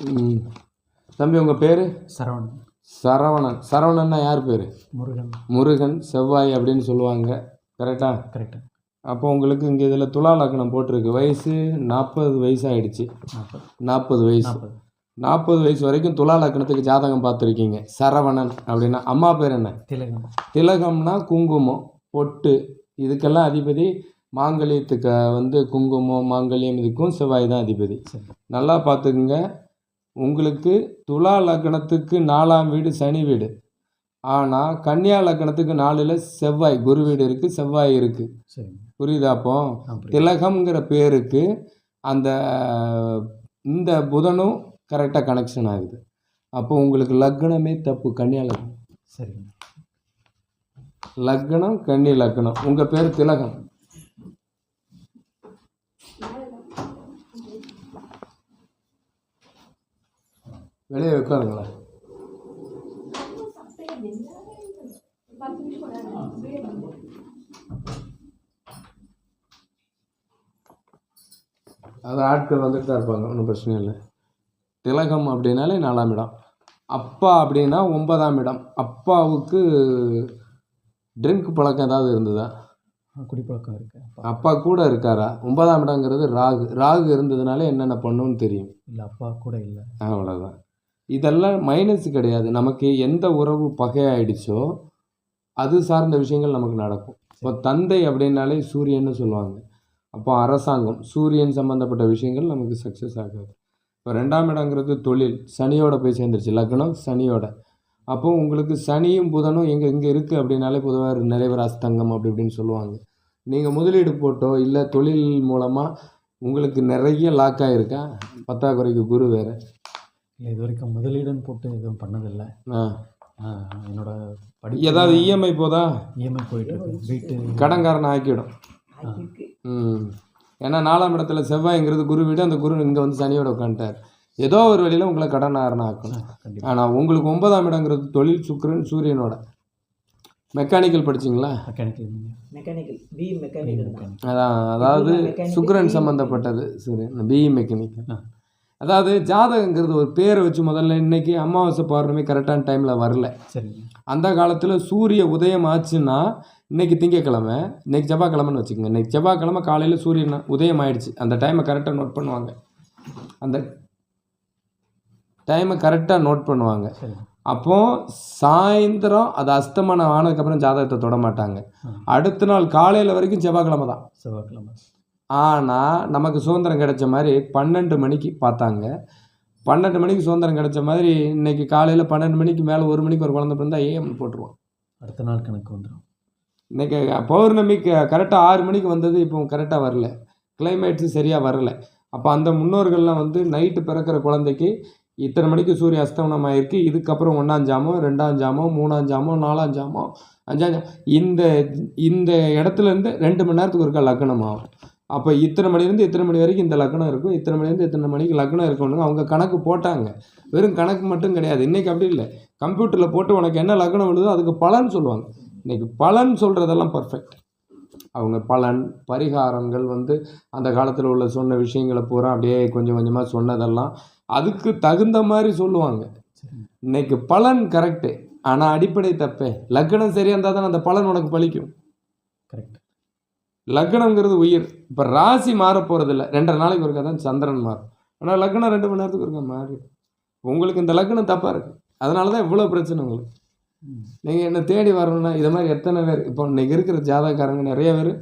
தம்பி உங்கள் பேர்? சரவணன். சரவணன். சரவணன்னா யார் பேர்? முருகன். முருகன் செவ்வாய் அப்படின்னு சொல்லுவாங்க. கரெக்டா கரெக்டு அப்போ உங்களுக்கு இங்கே இதில் துலா லக்னம் போட்டிருக்கு. வயசு நாற்பது வயசு ஆயிடுச்சு நாற்பது வயசு. நாற்பது வயசு வரைக்கும் துலா லக்னத்துக்கு ஜாதகம் பார்த்துருக்கீங்க. சரவணன் அப்படின்னா அம்மா பேர் என்ன? திலகம். திலகம்னா குங்குமம் பொட்டு. இதுக்கெல்லாம் அதிபதி மாங்கல்யத்துக்கு வந்து குங்குமம் மாங்கல்யம் இதுக்கும் செவ்வாய் தான் அதிபதி. நல்லா பார்த்துக்குங்க. உங்களுக்கு துலா லக்னத்துக்கு நாலாம் வீடு சனி வீடு. ஆனால் கன்னியா லக்னத்துக்கு நாலில் செவ்வாய் குரு வீடு இருக்குது செவ்வாய் இருக்குது புரியுதா அப்போ? திலகம்ங்கிற பேருக்கு அந்த இந்த புதனும் கரெக்டாக கனெக்ஷன் ஆகுது. அப்போ உங்களுக்கு லக்னமே தப்பு கன்னியா லக்னம். சரிங்க. லக்னம் கன்னி லக்னம். உங்கள் பேர் திலகம். வெளியே உட்காருங்களேன். அது ஆட்கள் வந்துட்டு தான் இருப்பாங்க ஒன்றும் பிரச்சனை இல்லை. திலகம் அப்படின்னாலே நாலாம் இடம். அப்பா அப்படின்னா ஒன்பதாம் இடம். அப்பாவுக்கு ட்ரிங்க் பழக்கம் ஏதாவது இருந்ததா? குடிப்பழக்கம் இருக்கு. அப்பா அப்பா கூட இருக்காரா? ஒன்பதாம் இடங்கிறது ராகு. ராகு இருந்ததுனால என்னென்ன பண்ணுன்னு தெரியும். இல்லை அப்பா கூட இல்லை. அவ்வளோதான் இதெல்லாம் மைனஸ் கிடையாது. நமக்கு எந்த உறவு பகையாயிடுச்சோ அது சார்ந்த விஷயங்கள் நமக்கு நடக்கும். இப்போ தந்தை அப்படின்னாலே சூரியன்னு சொல்லுவாங்க. அப்போ அரசாங்கம் சூரியன் சம்மந்தப்பட்ட விஷயங்கள் நமக்கு சக்ஸஸ் ஆகாது. இப்போ ரெண்டாம் இடங்கிறது தொழில் சனியோட போய் சேர்ந்துருச்சு லக்னம் சனியோட. அப்போ உங்களுக்கு சனியும் புதனும் எங்கே இங்கே இருக்குது அப்படின்னாலே பொதுவாக நிறைவேற அஸ்தங்கம் அப்படி இப்படின்னு சொல்லுவாங்க. நீங்கள் முதலீடு போட்டோ இல்லை தொழில் மூலமாக உங்களுக்கு நிறைய லாக் ஆகிருக்கா பத்தாக்குறைக்கு குரு வேறு. இல்லை இது வரைக்கும் முதலீடுன்னு போட்டு எதுவும் பண்ணதில்லை. ஆ. ஆ, என்னோட படிப்பு ஏதாவது இஎம்ஐ போதா? இஎம்ஐ போயிட்டு இருக்கு. வீட்டு கடன்காரனை ஆக்கிடும். ஆ, ம். ஏன்னா நாலாம் இடத்துல செவ்வாய்ங்கிறது குரு வீடு அந்த குரு இங்கே வந்து சனியோட உட்காந்துட்டார் ஏதோ ஒரு வழியில் உங்களை கடனாரனை ஆக்கணும். ஆனால் உங்களுக்கு ஒன்பதாம் இடங்கிறது தொழில் சுக்கிரன் சூரியனோட. மெக்கானிக்கல் படிச்சிங்களா? மெக்கானிக்கல் மெக்கானிக்கல் பி மெக்கானிக்கல் தான். அதான் அதாவது சுக்கிரன் சம்மந்தப்பட்டது சூரியன் பிஇ மெக்கானிக்கல் ஆ. அதாவது ஜாதகங்கிறது ஒரு பேரை வச்சு முதல்ல இன்னைக்கு அமாவாசை பௌர்ணமி கரெக்டான டைமில் வரல. சரிங்க அந்த காலத்தில் சூரிய உதயம் ஆச்சுன்னா இன்னைக்கு திங்கக்கிழமை இன்னைக்கு செவ்வாய்க்கிழமைன்னு வச்சுக்கோங்க. இன்னைக்கு செவ்வாய்க்கிழமை காலையில் சூரியன் உதயம் ஆயிடுச்சு. அந்த டைமை கரெக்டாக நோட் பண்ணுவாங்க. அந்த டைமை கரெக்டாக நோட் பண்ணுவாங்க. சரிங்க அப்போ சாயந்தரம் அது அஸ்தமனம் ஆனதுக்கப்புறம் ஜாதகத்தை தொட மாட்டாங்க. அடுத்த நாள் காலையில் வரைக்கும் செவ்வாய்க்கிழமை தான். செவ்வாய்க்கிழமை. ஆனால் நமக்கு சுதந்திரம் கிடைச்ச மாதிரி பன்னெண்டு மணிக்கு பார்த்தாங்க. பன்னெண்டு மணிக்கு சுதந்திரம் கிடைச்ச மாதிரி இன்னைக்கு காலையில் பன்னெண்டு மணிக்கு மேலே ஒரு மணிக்கு ஒரு குழந்தை பிறந்தா ஏஎம் போட்டுருவோம் அடுத்த நாள் கணக்கு வந்துடும் இன்னைக்கு பௌர்ணமிக்கு கரெக்டாக ஆறு மணிக்கு வந்தது இப்போ கரெக்டாக வரல. கிளைமேட்ஸு சரியாக வரல. அப்போ அந்த முன்னோர்கள்லாம் வந்து நைட்டு பிறக்கிற குழந்தைக்கு இத்தனை மணிக்கு சூரிய அஸ்தமனம் ஆயிருக்கு. இதுக்கப்புறம் ஒன்றாம் ஜாமம் ரெண்டாம் ஜாமம் மூணாம் ஜாமம் நாலாம் ஜாமம் அஞ்சாம் ஜாமம். இந்த இந்த இடத்துலேருந்து ரெண்டு மணி நேரத்துக்கு ஒருக்கா லக்னம் ஆகும். அப்போ இத்தனை மணிலேருந்து இத்தனை மணி வரைக்கும் இந்த லக்னம் இருக்கும். இத்தனை மணிலேருந்து இத்தனை மணிக்கு லக்னம் இருக்கணும் அவங்க கணக்கு போட்டாங்க. வெறும் கணக்கு மட்டும் கிடையாது. இன்றைக்கி அப்படி இல்லை. கம்ப்யூட்டரில் போட்டு உனக்கு என்ன லக்னம் விழுதோ அதுக்கு பலன் சொல்லுவாங்க. இன்னைக்கு பலன் சொல்கிறதெல்லாம் பர்ஃபெக்ட் அவங்க பலன் பரிகாரங்கள் வந்து அந்த காலத்தில் உள்ள சொன்ன விஷயங்களை பூரா அப்படியே கொஞ்சம் கொஞ்சமாக சொன்னதெல்லாம் அதுக்கு தகுந்த மாதிரி சொல்லுவாங்க. இன்னைக்கு பலன் கரெக்டு ஆனால் அடிப்படை தப்பே. லக்னம் சரியாக இருந்தால் தான் அந்த பலன் உனக்கு பலிக்கும். கரெக்ட் லக்னங்கிறது உயிர். இப்போ ராசி மாற போகிறதில்ல ரெண்டரை நாளைக்கு ஒருக்கா தான் சந்திரன் மாறும். ஆனால் லக்னம் ரெண்டு மணி நேரத்துக்கு ஒருக்கா மாறிடும். உங்களுக்கு இந்த லக்னம் தப்பாக இருக்குது அதனால தான் இவ்வளோ பிரச்சனை உங்களுக்கு. நீங்கள் என்ன தேடி வரணும்னா இதை மாதிரி எத்தனை பேர் இப்போ இன்னைக்கு இருக்கிற ஜாதகக்காரங்க நிறைய பேர்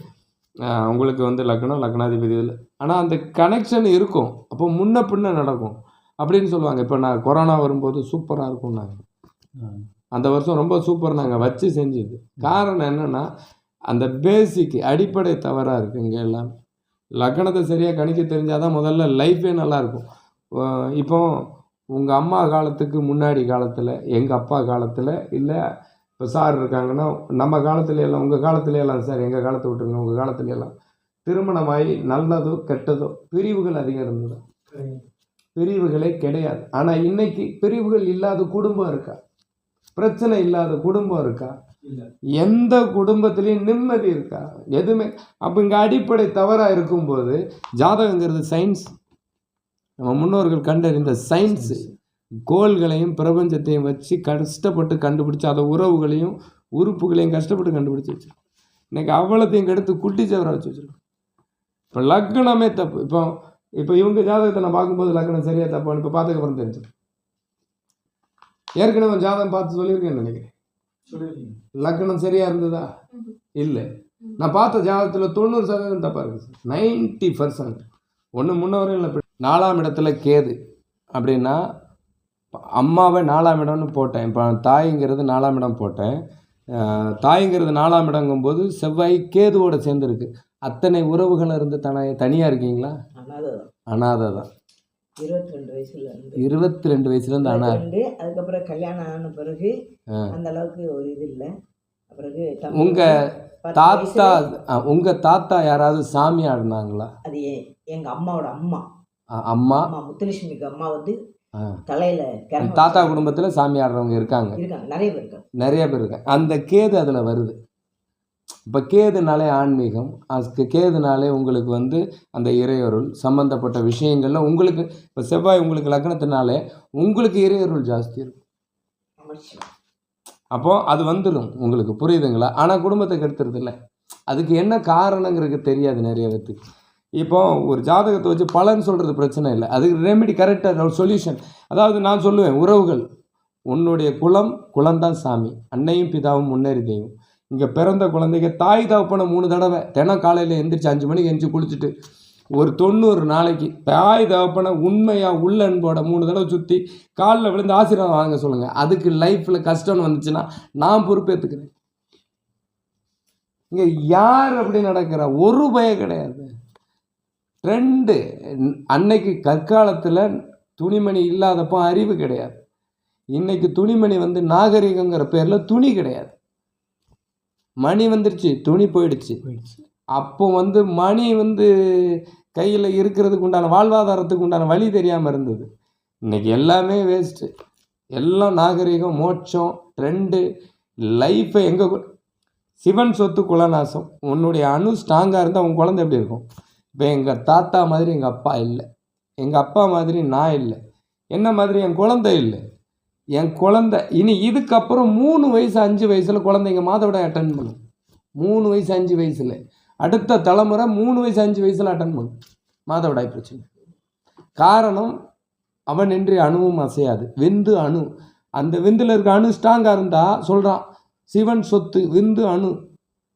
உங்களுக்கு வந்து லக்னம் லக்னாதிபதி இதில். ஆனால் அந்த கனெக்ஷன் இருக்கும். அப்போ முன்ன பின்ன நடக்கும். அப்படின்னு சொல்லுவாங்க. இப்போ நான் கொரோனா வரும்போது சூப்பராக இருக்கும் நாங்கள் அந்த வருஷம் ரொம்ப சூப்பர் நாங்கள் வச்சு செஞ்சது. காரணம் என்னென்னா அந்த பேசிக் அடிப்படை தவறாக இருக்குது இங்கே எல்லாம். லக்னத்தை சரியாக கணிக்க தெரிஞ்சால் தான் முதல்ல லைஃபே நல்லாயிருக்கும். இப்போ உங்கள் அம்மா காலத்துக்கு முன்னாடி காலத்தில் எங்கள் அப்பா காலத்தில் இல்லை இப்போ சார் இருக்காங்கன்னா நம்ம காலத்துல எல்லாம் உங்கள் காலத்துல எல்லாம் சார் எங்கள் காலத்தை விட்டுருங்க உங்கள் காலத்துல எல்லாம் திருமணமாகி நல்லதோ கெட்டதோ பிரிவுகள் அதிகம் இருந்தது. பிரிவுகளே கிடையாது. ஆனால் இன்னைக்கு பிரிவுகள் இல்லாத குடும்பம் இருக்கா? பிரச்சனை இல்லாத குடும்பம் இருக்கா? எந்த குடும்பத்திலையும் நிம்மதி இருக்கா? எதுவுமே. அப்போ இங்கே அடிப்படை தவறாக இருக்கும்போது ஜாதகங்கிறது சயின்ஸ் நம்ம முன்னோர்கள் கண்டறிந்த சயின்ஸு கோள்களையும் பிரபஞ்சத்தையும் வச்சு கஷ்டப்பட்டு கண்டுபிடிச்சி அதை உறவுகளையும் உறுப்புகளையும் கஷ்டப்பட்டு கண்டுபிடிச்சி வச்சிருக்கோம். இன்னைக்கு அவ்வளோத்தையும் கெடுத்து குட்டி சவரை வச்சு வச்சிருக்கோம். இப்போ லக்னமே தப்பு. இப்போ இப்போ இவங்க ஜாதகத்தை நான் பார்க்கும்போது லக்னம் சரியா தப்பான்னு இப்போ பார்த்ததுக்கு அப்புறம் தெரிஞ்சு ஏற்கனவே ஜாதகம் பார்த்து சொல்லியிருக்கேன்னு நினைக்கிறேன். லக்னம் சரியா இருந்ததா? இல்லை. நான் பார்த்த ஜாதகத்தில் தொண்ணூறு சதவீதம் தப்பாக இருக்குது நைன்ட்டி பர்சன்ட். ஒன்று முன்னவரை இல்லை நாலாம் இடத்துல கேது அப்படின்னா அம்மாவை நாலாம் இடம்னு போட்டேன். இப்போ தாய்ங்கிறது நாலாம் இடம் போட்டேன். தாய்ங்கிறது நாலாம் இடங்கும்போது செவ்வாய் கேதுவோட சேர்ந்துருக்கு. அத்தனை உறவுகள் இருந்து தன தனியாக இருக்கீங்களா? அனாதை அனாதை தான் இருபத்தி ரெண்டு வயசுல இருந்து. இருபத்தி ரெண்டு வயசுலேருந்து அனாதை ரெண்டு அதுக்கப்புறம் கல்யாணம் ஆன பிறகு. அந்த அளவுக்கு ஒரு இது இல்லை. பிறகு உங்க தாத்தா வயசுல உங்க தாத்தா யாராவது சாமி ஆடினாங்களா? அது எங்க அம்மாவோட அம்மா. அம்மா? முத்துலட்சுமிக்கு அம்மா வந்து. தலையில தாத்தா குடும்பத்தில் சாமி ஆடுறவங்க இருக்காங்க. இருக்காங்க நிறைய பேர் இருக்காங்க. நிறைய பேர் இருக்காங்க. அந்த கேது அதில் வருது. இப்போ கேதுனாலே ஆன்மீகம் அதுக்கு கேதுனாலே உங்களுக்கு வந்து அந்த இறையருள் சம்மந்தப்பட்ட விஷயங்கள்லாம் உங்களுக்கு இப்போ செவ்வாய் உங்களுக்கு லக்னத்தினாலே உங்களுக்கு இறையருள் ஜாஸ்தி இருக்கும் அப்போது அது வந்துடும் உங்களுக்கு புரியுதுங்களா? ஆனால் குடும்பத்தை கெடுத்துறது இல்லை அதுக்கு என்ன காரணங்கிறது தெரியாது நிறைய பேத்துக்கு. இப்போ ஒரு ஜாதகத்தை வச்சு பலன் சொல்கிறது பிரச்சனை இல்லை. அதுக்கு ரெமெடி கரெக்டாக ஒரு சொல்யூஷன் அதாவது நான் சொல்லுவேன் உறவுகள். உன்னுடைய குலம் குலம்தான் சாமி. அன்னையும் பிதாவும் முன்னேறி தெய்வம். இங்கே பிறந்த குழந்தைங்க தாய் தகப்பனை மூணு தடவை. தினம் காலையில் எந்திரிச்சு அஞ்சு மணிக்கு எந்திரிச்சு குளிச்சுட்டு ஒரு தொண்ணூறு நாளைக்கு தாய் தகப்பனை உண்மையாக உள்ள அன்போட மூணு தடவை சுற்றி காலில் விழுந்து ஆசீர்வாதம் வாங்க சொல்லுங்கள் அதுக்கு லைஃப்பில் கஷ்டம்னு வந்துச்சுன்னா நான் பொறுப்பேற்றுக்கிறேன் இங்கே யார் அப்படி நடக்கிறா? ஒரு பயம் கிடையாது. ட்ரெண்டு அன்னைக்கு கற்காலத்தில் துணிமணி இல்லாதப்போ அறிவு கிடையாது. இன்றைக்கி துணிமணி வந்து நாகரிகங்கிற பேரில் துணி கிடையாது. மணி வந்துருச்சு துணி போயிடுச்சு. போயிடுச்சு. அப்போ வந்து மணி வந்து கையில் இருக்கிறதுக்கு உண்டான வாழ்வாதாரத்துக்கு உண்டான வழி தெரியாமல் இருந்தது. இன்னைக்கு எல்லாமே வேஸ்ட்டு எல்லாம் நாகரிகம் மோட்சம் ட்ரெண்டு லைஃப்பை எங்கே சிவன் சொத்து குலநாசம். உன்னுடைய அணு ஸ்ட்ராங்காக இருந்தால் உன் குழந்தை எப்படி இருக்கும்? இப்போ எங்கள் தாத்தா மாதிரி எங்கள் அப்பா இல்லை. எங்கள் அப்பா மாதிரி நான் இல்லை. என்ன மாதிரி என் குழந்தை இல்லை. என் குழந்தை இனி இதுக்கப்புறம் மூணு வயசு அஞ்சு வயசில் குழந்தைங்க மாதவிடாய் அட்டன் பண்ணும். மூணு வயசு அஞ்சு வயசில். அடுத்த தலைமுறை மூணு வயசு அஞ்சு வயசில் அட்டன் பண்ணும். மாதவிடாய் பிரச்சனை. காரணம் அவன் இன்றி அணுவும் அசையாது. விந்து அணு. அந்த விந்தில் இருக்க அணு ஸ்ட்ராங்காக இருந்தால் சொல்கிறான் சிவன் சொத்து விந்து அணு.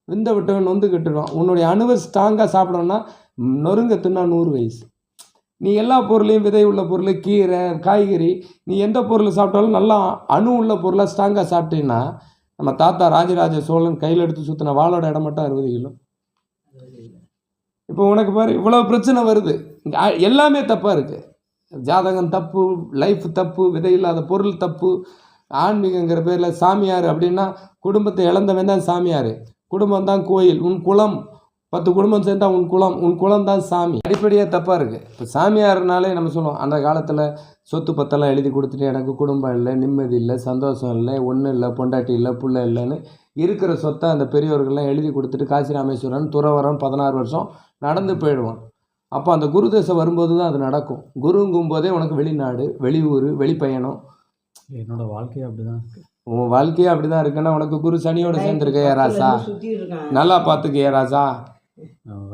விந்தை விட்டவன் நொந்து கட்டுடுவான். உன்னுடைய அணுவை ஸ்ட்ராங்காக சாப்பிடணும்னா நொறுங்க தின்னா நூறு வயசு. நீ எல்லா பொருளையும் விதை உள்ள பொருள் கீரை காய்கறி நீ எந்த பொருள் சாப்பிட்டாலும் நல்லா அணு உள்ள பொருளாக ஸ்ட்ராங்காக சாப்பிட்டீங்கன்னா நம்ம தாத்தா ராஜராஜ சோழன் கையில் எடுத்து சுற்றின வாளோட இடம் மட்டும் அறுபது கிலோ. இப்போ உனக்கு பாரு இவ்வளோ பிரச்சனை வருது. எல்லாமே தப்பாக இருக்குது ஜாதகம் தப்பு லைஃப் தப்பு விதை இல்லாத பொருள் தப்பு ஆன்மீகங்கிற பேரில் சாமியார் அப்படின்னா குடும்பத்தை இழந்தவன் தான் சாமியார். குடும்பம் தான் கோயில் உன் குலம் பத்து குடும்பம் சேர்ந்தா உன் குலம் உன் குலம் தான் சாமி. அடிப்படையாக தப்பாக இருக்குது இப்போ சாமியார்னாலே நம்ம சொல்லுவோம் அந்த காலத்தில் சொத்து பத்தெல்லாம் எழுதி கொடுத்துட்டு எனக்கு குடும்பம் இல்லை நிம்மதி இல்லை சந்தோஷம் இல்லை ஒன்றும் இல்லை பொண்டாட்டி இல்லை புள்ள இல்லைன்னு இருக்கிற சொத்தை அந்த பெரியவர்கள்லாம் எழுதி கொடுத்துட்டு காசி ராமேஸ்வரன் துறவரம் பதினாறு வருஷம் நடந்து போயிடுவான். அப்போ அந்த குரு தசை வரும்போது தான் அது நடக்கும். குருங்கும் போதே உனக்கு வெளிநாடு வெளியூர் வெளிப்பயணம். என்னோட வாழ்க்கையே அப்படிதான் இருக்கு. உன் வாழ்க்கையே அப்படி தான் இருக்குன்னா உனக்கு குரு சனியோட சேர்ந்துருக்க ஏ ராசா? நல்லா பார்த்துக்க ஏ ராசா?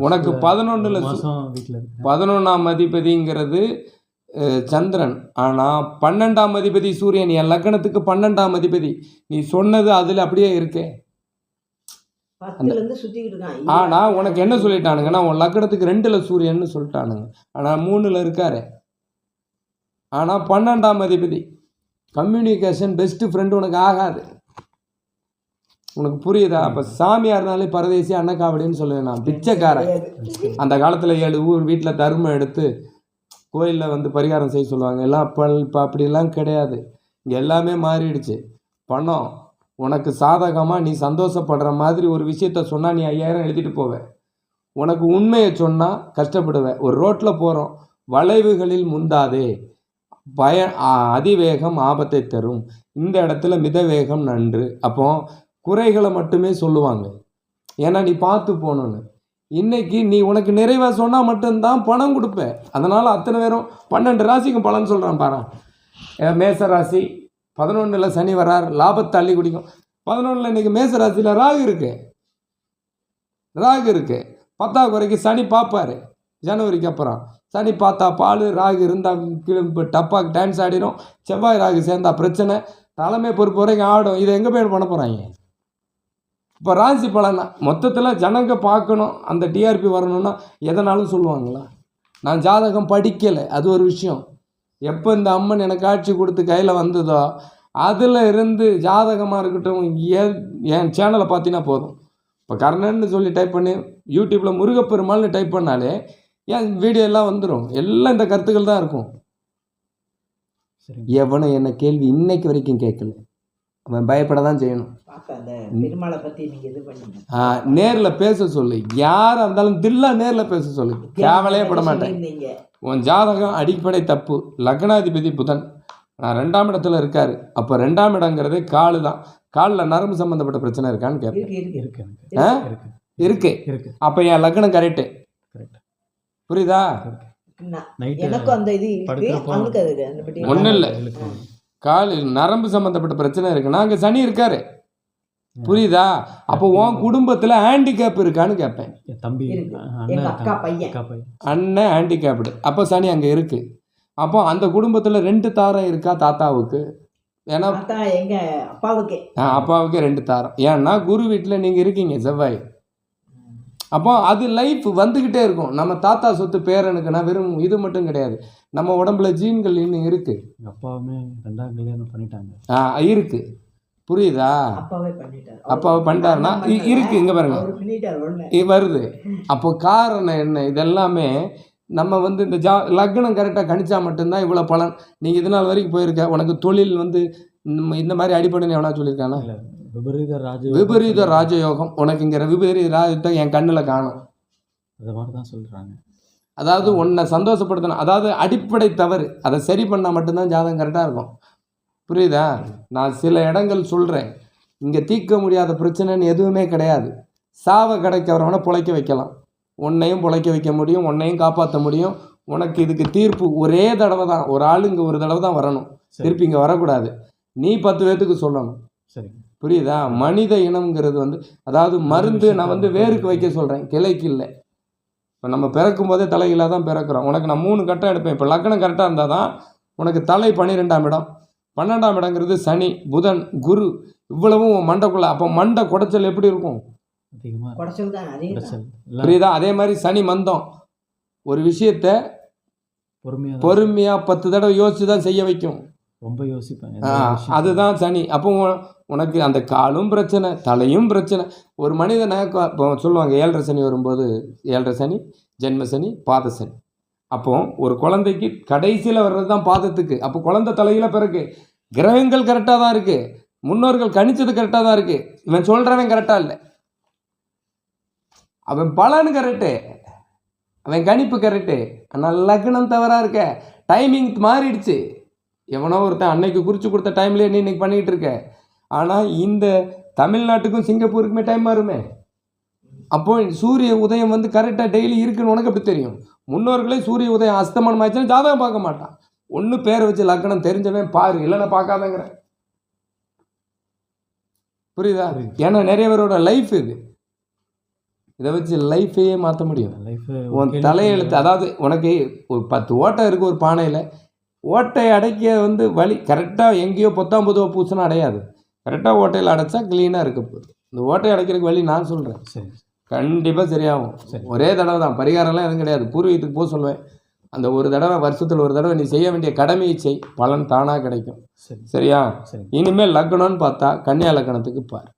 உனக்கு பதினொன்றில் பதினொன்றாம் அதிபதிங்கிறது சந்திரன். ஆனால் பன்னெண்டாம் அதிபதி சூரியன் என் லக்னத்துக்கு பன்னெண்டாம் அதிபதி. நீ சொன்னது அதில் அப்படியே இருக்கே. ஆனால் உனக்கு என்ன சொல்லிட்டானுங்கன்னா உன் லக்னத்துக்கு ரெண்டில் சூரியன்னு சொல்லிட்டானுங்க. ஆனால் மூணில் இருக்காரு. ஆனால் பன்னெண்டாம் அதிபதி. கம்யூனிகேஷன் பெஸ்ட் ஃப்ரெண்டு உனக்கு ஆகாது. உனக்கு புரியுதா? அப்போ சாமியார்னாலே பரதேசி அன்னக்காவடின்னு சொல்லுவேன் நான். பிச்சைக்காரன். அந்த காலத்தில் ஏழு ஊர் வீட்டில் தர்மம் எடுத்து கோயிலில் வந்து பரிகாரம் செய்ய சொல்லுவாங்க. எல்லாம் அப்போ இப்போ அப்படிலாம் கிடையாது. இங்கே எல்லாமே மாறிடுச்சு. பணம். உனக்கு சாதகமாக நீ சந்தோஷப்படுற மாதிரி ஒரு விஷயத்த சொன்னால் நீ ஐயாயிரம் எழுதிட்டு போவ. உனக்கு உண்மையை சொன்னால் கஷ்டப்படுவ. ஒரு ரோட்டில் போகிறோம் வளைவுகளில் முந்தாதே. பய அதிவேகம் ஆபத்தை தரும். இந்த இடத்துல மிதவேகம் நன்று. அப்போ குறைகளை மட்டுமே சொல்லுவாங்க. ஏன்னா நீ பார்த்து போகணுன்னு இன்னைக்கு நீ உனக்கு நிறைவாக சொன்னால் மட்டும்தான் பணம் கொடுப்பேன். அதனால் அத்தனை பேரும் பன்னெண்டு ராசிக்கும் பலன் சொல்கிறான் பாரு. மேச ராசி பதினொன்றில் சனி வரார் லாபத்தை அள்ளி குடிக்கும். பதினொன்றில் இன்னைக்கு மேச ராசியில் ராகு இருக்கு. ராகு இருக்கு. பத்தாவது குறைக்கு சனி பார்ப்பாரு. ஜனவரிக்கு அப்புறம். சனி பார்த்தா பால் ராகு இருந்தால் கிளம்பு டப்பாக்கு டான்ஸ் ஆடிடும் செவ்வாய் ராகு சேர்ந்தா பிரச்சனை. தலைமை பொறுப்பு வரைக்கும் ஆடும். இதை எங்கே போய் பண்ண போகிறாங்க இப்போ ராசி பலனா மொத்தத்தில் ஜனங்க பார்க்கணும் அந்த டிஆர்பி வரணும்னா எதனாலும் சொல்லுவாங்களா? நான் ஜாதகம் படிக்கலை அது ஒரு விஷயம். எப்போ இந்த அம்மன் எனக்கு காட்சி கொடுத்து கையில் வந்ததோ அதில் இருந்து ஜாதகமாக இருக்கட்டும் ஏன் என் சேனலை பார்த்தீங்கன்னா போதும். இப்போ கர்ணன்னு சொல்லி டைப் பண்ணி யூடியூப்பில் முருகப்பெருமாள்னு டைப் பண்ணாலே ஏன் வீடியோ எல்லாம் வந்துடும் எல்லாம் இந்த கருத்துக்கள் தான் இருக்கும். எவனும் என்ன கேள்வி இன்னைக்கு வரைக்கும் கேட்கல. அவன் பயப்பட தான் செய்யணும் நேரில் பேச சொல்லு. யாராக இருந்தாலும் தில்லா நேரில் பேச சொல்லு. கேவலையே பட மாட்டேன். உன் ஜாதகம் அடிப்படை தப்பு. லக்னாதிபதி புதன். நான் ரெண்டாம் இடத்துல இருக்காரு. அப்போ ரெண்டாம் இடங்கிறதே காலு தான். காலில் நரம்பு சம்மந்தப்பட்ட பிரச்சனை இருக்கான்னு கேட்பேன். இருக்கு இருக்கு அப்போ என் லக்னம் கரெக்டு கரெக்ட். புரியுதா? ஒண்ணும் இல்ல. காலில் நரம்பு சம்மந்தப்பட்ட பிரச்சனை இருக்குன்னா அங்கே சனி இருக்காரு. புரியுதா? அப்போ உன் குடும்பத்தில் ஹேண்டிகேப் இருக்கான்னு கேட்பேன் தம்பி இருக்கு. அண்ணன் ஹேண்டிகேப்டு அப்போ சனி அங்கே இருக்குது அப்போ அந்த குடும்பத்தில் ரெண்டு தாரம் இருக்கா தாத்தாவுக்கு? ஏன்னா பார்த்தா எங்க அப்பாவுக்கே. ஆ, அப்பாவுக்கு ரெண்டு தாரம் ஏன்னா குரு வீட்டில் நீங்கள் இருக்கீங்க செவ்வாய். அப்போ அது லைஃப் வந்துக்கிட்டே இருக்கும். நம்ம தாத்தா சொத்து பேரனுக்குன்னா வெறும் இது மட்டும் கிடையாது. நம்ம உடம்புல ஜீன்கள் இன்னும் இருக்குது அப்பாவுமே ரெண்டாம் கல்யாணம் பண்ணிட்டாங்க. ஆ இருக்குது புரியுதா? அப்பாவே பண்ணிட்டார். அப்பாவை பண்ணிட்டாருன்னா இ- இருக்கு இங்கே பாருங்க. வருது. அப்போ காரணம் என்ன? இதெல்லாமே நம்ம வந்து இந்த ஜா லக்னம் கரெக்டாக கணிச்சா மட்டும்தான் இவ்வளோ பலன். நீங்கள் இது நாள் வரைக்கும் போயிருக்க? உனக்கு தொழில் வந்து இந்த இந்த மாதிரி அடிப்படைன்னு எவனா சொல்லியிருக்கானா? இல்லை. விபரீத ராஜ விபரீத ராஜயோகம் உனக்கு இங்கிற விபரீத ராஜத்தை என் கண்ணில் காணும். அது மாதிரி தான் சொல்கிறாங்க அதாவது உன்னை சந்தோஷப்படுத்தணும். அதாவது அடிப்படை தவறு. அதை சரி பண்ணால் மட்டும்தான் ஜாதகம் கரெக்டாக இருக்கும். புரியுதா? நான் சில இடங்கள் சொல்கிறேன் இங்கே தீர்க்க முடியாத பிரச்சனைன்னு எதுவுமே கிடையாது. சாவை கிடைக்கிறவனை பிழைக்க வைக்கலாம். உன்னையும் பிழைக்க வைக்க முடியும். உன்னையும் காப்பாற்ற முடியும். உனக்கு இதுக்கு தீர்ப்பு ஒரே தடவை தான். ஒரு ஆள் இங்கே ஒரு தடவை தான் வரணும். சரி. திருப்பி இங்கே வரக்கூடாது. நீ பத்து பேர்த்துக்கு சொல்லணும். சரிங்க புரியுதா? மனித இனம்ங்கிறது வந்து அதாவது மருந்து நான் வந்து வேருக்கு வைக்க சொல்கிறேன் கிளைக்கு இல்லை. இப்போ நம்ம பிறக்கும் போதே தலைகளாக தான் பிறக்கிறோம். உனக்கு நான் மூணு கட்டம் எடுப்பேன். இப்போ லக்னம் கரெக்டாக இருந்தால் தான் உனக்கு தலை பன்னிரெண்டாம் இடம். பன்னெண்டாம் இடங்கிறது சனி புதன் குரு. இவ்வளவும் உன் மண்டைக்குள்ளே அப்போ மண்டை குடைச்சல் எப்படி இருக்கும்? புரியுதா? அதே மாதிரி சனி மந்தம். ஒரு விஷயத்த பொறுமையாக பத்து தடவை யோசிச்சு தான் செய்ய வைக்கும். ரொம்ப யோசிப்பேன். அதுதான் சனி. அப்போ உனக்கு அந்த காலும் பிரச்சனை தலையும் பிரச்சனை. ஒரு மனிதனை இப்போ சொல்லுவாங்க ஏழரை சனி வரும்போது ஏழரை சனி ஜென்ம சனி பாத சனி. அப்போ ஒரு குழந்தைக்கு கடைசியில் வர்றது தான் பாதத்துக்கு. அப்போ குழந்தை தலையில் பிறகு கிரகங்கள் கரெக்டாக தான் இருக்குது முன்னோர்கள் கணிச்சது கரெக்டாக தான் இருக்குது இவன் சொல்கிறவன் கரெக்டாக இல்லை. அவன் பலன் கரெக்டு அவன் கணிப்பு கரெக்டு ஆனால் லக்னம் தவறாக இருக்க. டைமிங் மாறிடுச்சு. எவனோ ஒருத்தன் அன்னைக்கு குறித்து கொடுத்த டைம்லேயே நீ இன்னைக்கு பண்ணிக்கிட்டு இருக்க. ஆனால் இந்த தமிழ்நாட்டுக்கும் சிங்கப்பூருக்குமே டைம் மாறுமே. அப்போ சூரிய உதயம் வந்து கரெக்டாக டெய்லி இருக்குன்னு உனக்கு எப்படி தெரியும்? முன்னோர்களே சூரிய உதயம் அஸ்தமனம் ஆச்சுன்னா ஜாதகம் பார்க்க மாட்டான். ஒன்று பேரை வச்சு லக்கணம் தெரிஞ்சவன் பாரு இல்லைன்னா பார்க்காதங்கிறேன் புரியுதா. ஏன்னா நிறைய பேரோட லைஃப் இது. இதை வச்சு லைஃபையே மாற்ற முடியும். லைஃப் உன் தலையெழுத்து அதாவது உனக்கு ஒரு பத்து ஓட்டை இருக்குது ஒரு பானையில். ஓட்டை அடைக்க வந்து வழி கரெக்டாக எங்கேயோ பொத்தாம் பொதுவாக பூசினா அடையாது. கரெக்டாக ஓட்டையில் அடைச்சா க்ளீனாக இருக்க போகுது. இந்த ஓட்டை அடைக்கிறதுக்கு வழி நான் சொல்கிறேன் சரி. கண்டிப்பாக சரியாகும். சரி. ஒரே தடவை தான். பரிகாரம்லாம் எதுவும் கிடையாது. பூர்வீகத்துக்கு போக சொல்லுவேன். அந்த ஒரு தடவை வருஷத்தில் ஒரு தடவை நீ செய்ய வேண்டிய கடமையை செய். பலன் தானாக கிடைக்கும். சரி. சரியா? சரி. இனிமேல் லக்னம்னு பார்த்தா கன்னியா லக்னத்துக்கு பார்.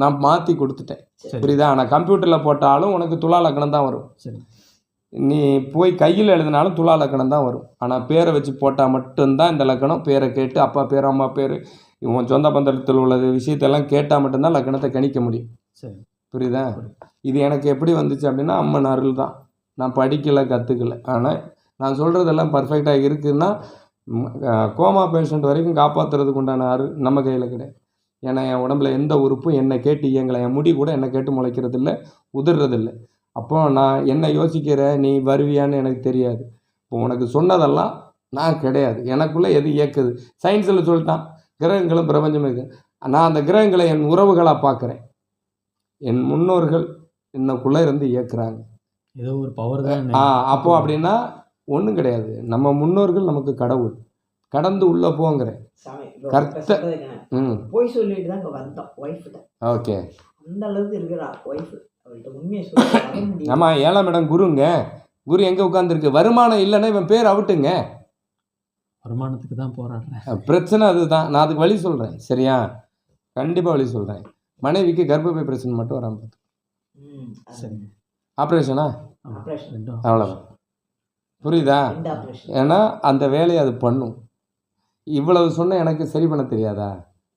நான் மாற்றி கொடுத்துட்டேன். புரியுதா? ஆனால் கம்ப்யூட்டரில் போட்டாலும் உனக்கு துலா லக்னம் தான் வரும். சரி. நீ போய் கையில் எழுதினாலும் துலா லக்கணம் தான் வரும். ஆனால் பேரை வச்சு போட்டால் மட்டும்தான் இந்த லக்கணம். பேரை கேட்டு அப்பா பேர் அம்மா பேர் உன் சொந்த பந்தத்தில் உள்ள விஷயத்தெல்லாம் கேட்டால் மட்டும்தான் லக்கணத்தை கணிக்க முடியும். சரி. புரியுதா? இது எனக்கு எப்படி வந்துச்சு அப்படின்னா அம்மன் அருள் தான். நான் படிக்கலை கற்றுக்கல ஆனால் நான் சொல்கிறதெல்லாம் பர்ஃபெக்டாக இருக்குதுன்னா கோமா பேஷண்ட் வரைக்கும் காப்பாற்றுறதுக்கு உண்டான அருள் நம்ம கையில் கிடையாது. ஏன்னா என் உடம்புல எந்த உறுப்பும் என்னை கேட்டு இயங்கலை. என் முடி கூட என்னை கேட்டு முளைக்கிறதில்ல உதிர்றதில்ல. அப்போ நான் என்ன யோசிக்கிற? நீ வருவியான்னு எனக்கு தெரியாது. இப்போ உனக்கு சொன்னதெல்லாம் நான் கிடையாது. எனக்குள்ளே எது இயக்குது? சயின்ஸில் சொல்லிட்டான். கிரகங்களும் பிரபஞ்சமும் இருக்கு. நான் அந்த கிரகங்களை என் உறவுகளாக பார்க்குறேன். என் முன்னோர்கள் என்னக்குள்ளே இருந்து இயக்குறாங்க. ஏதோ ஒரு பவர் தான் ஆ அப்போ அப்படின்னா ஒன்றும் கிடையாது. நம்ம முன்னோர்கள் நமக்கு கடவுள். கடந்து உள்ளே போங்கிறேன் கர்த்த- ம். போய் சொல்லிட்டு தான் வந்தோம் ஒய்ஃப்கிட்ட ஓகே. அந்த அளவுக்கு இருக்கிறா ஒய்ஃப் அவள்கிட்ட உண்மையை சொல்லி ஆமாம் ஏழாம் இடம் குருங்க. குரு எங்கே உட்காந்துருக்கு வருமானம் இல்லைன்னா இவன் பேர் அவுட்டுங்க. வருமானத்துக்கு தான் போராடுறேன். பிரச்சனை அதுதான். நான் அதுக்கு வழி சொல்கிறேன் சரியா? கண்டிப்பாக வழி சொல்கிறேன் மனைவிக்கு கர்ப்பப்பை பிரச்சனை மட்டும் வராமல் பார்த்து. சரிங்க ஆப்ரேஷனா அவ்வளோதான் புரியுதா? ஏன்னா அந்த வேலையை அது பண்ணும். இவ்வளவு சொன்ன எனக்கு சரி பண்ண தெரியாதா?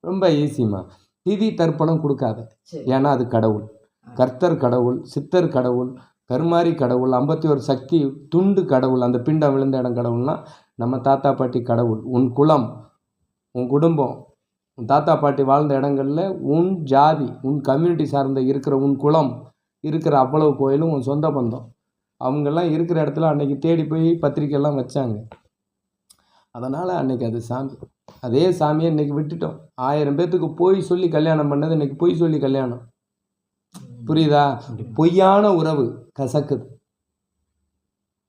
ரொம்ப ஈஸிமா திதி தர்ப்பணம் கொடுக்காத. சரி. ஏன்னா அது கடவுள். கர்த்தர் கடவுள் சித்தர் கடவுள் கருமாரி கடவுள் ஐம்பத்தி ஒரு சக்தி துண்டு கடவுள் அந்த பிண்டம் விழுந்த இடம் கடவுள்னா நம்ம தாத்தா பாட்டி கடவுள் உன் குலம் உன் குடும்பம் உன் தாத்தா பாட்டி வாழ்ந்த இடங்களில் உன் ஜாதி உன் கம்யூனிட்டி சார்ந்த இருக்கிற உன் குலம் இருக்கிற அவ்வளவு கோயிலும் உன் சொந்த பந்தம். அவங்கெல்லாம் இருக்கிற இடத்துல அன்னைக்கு தேடி போய் பத்திரிக்கையெல்லாம் வச்சாங்க. அதனால் அன்னைக்கு அது சாமி அதே சாமியை இன்றைக்கி விட்டுட்டோம். ஆயிரம் பேர்த்துக்கு போய் சொல்லி கல்யாணம் பண்ணது இன்றைக்கி பொய் சொல்லி கல்யாணம். புரியுதா. பொய்யான உறவு கசக்குது.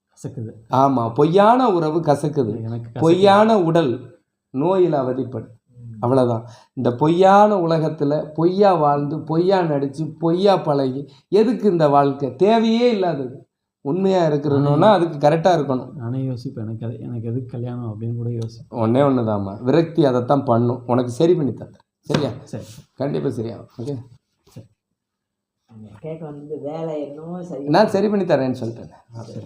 கசக்குது. ஆமாம் பொய்யான உறவு கசக்குது. எனக்கு. பொய்யான உடல் நோயில் அவதிப்படும் அவ்வளோதான் இந்த பொய்யான உலகத்தில் பொய்யா வாழ்ந்து பொய்யா நடித்து பொய்யா பழகி எதுக்கு இந்த வாழ்க்கை? தேவையே இல்லாதது. உண்மையாக இருக்கிறணுன்னா அதுக்கு கரெக்டாக இருக்கணும். நானே யோசிப்பேன். எனக்கு அது எனக்கு எதுக்கு கல்யாணம் அப்படின்னு கூட யோசிப்பேன். ஒன்றே ஒன்று தாம்மா விரக்தி அதைத்தான் பண்ணும். உனக்கு சரி பண்ணி தந்துடுறேன் சரியா? சரி. கண்டிப்பாக சரியாகும். ஓகே கேட்க வந்து வேலை என்னமோ சரி நான் சரி பண்ணி தரேன்னு சொல்லிட்டேன். சரி.